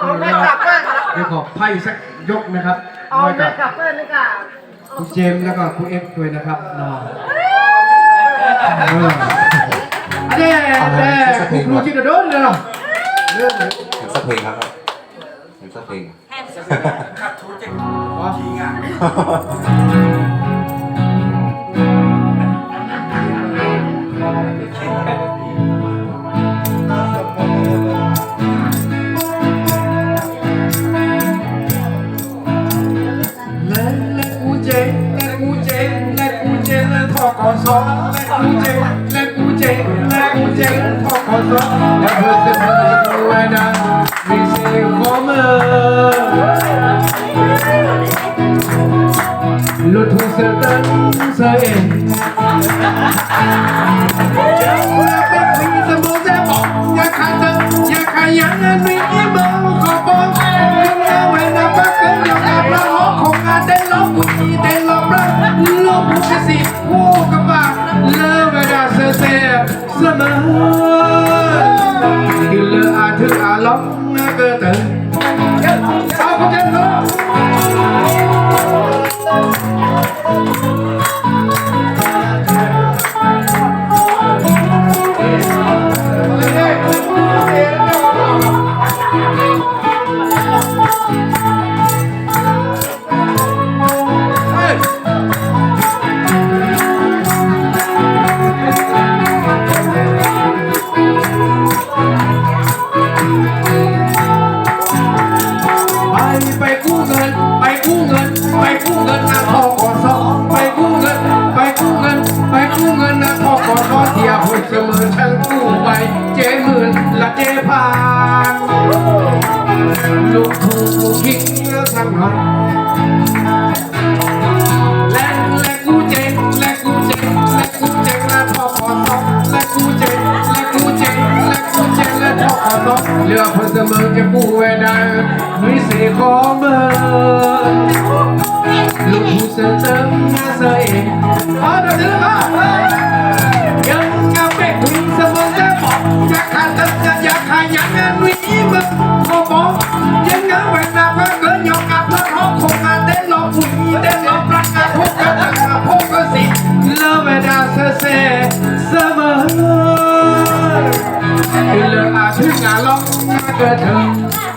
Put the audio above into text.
เอาไม่กลับเพื่อนเดี๋ยวขอไพ่สักยกนะครับเอาไว้ไม่กับกลับเพื่อนนี่ค่ะคุณเจมส์แล้วก็คุณเอฟด้วยนะครับนอนเอออันนี้แต่คุณครูจิตรโดนเลยเหรอเรื่องเลยเห็นสักเพลงครับเห็นสักเพลงอ๋อและ อกอสอและกูเจงและกูเจงและกูเจงทอขอสอและเพื่อนเพื่อนดูแลนะมีเสียงขอมือลุทุเสตันเสเอง ถืออาล้ ทียบหุ่นเสมอฉันกู้ไปเจ๊หมื่นละเจ๊พานลูกถูกทิ้งทั้งหมดและและกูเจ๊งและกูเจ๊งและกูเจ๊งและทอกสและกูเจ๊และกูเจ๊งและกูเจ๊งและทอกสเรือเพื่อเสมอจะกู้ไว้ได้มีสีของเบอร์ลูกผู้เสริมเสริมมาเสยเอาเดี๋ยวเดี๋ยวก็ ลิกไม่ได้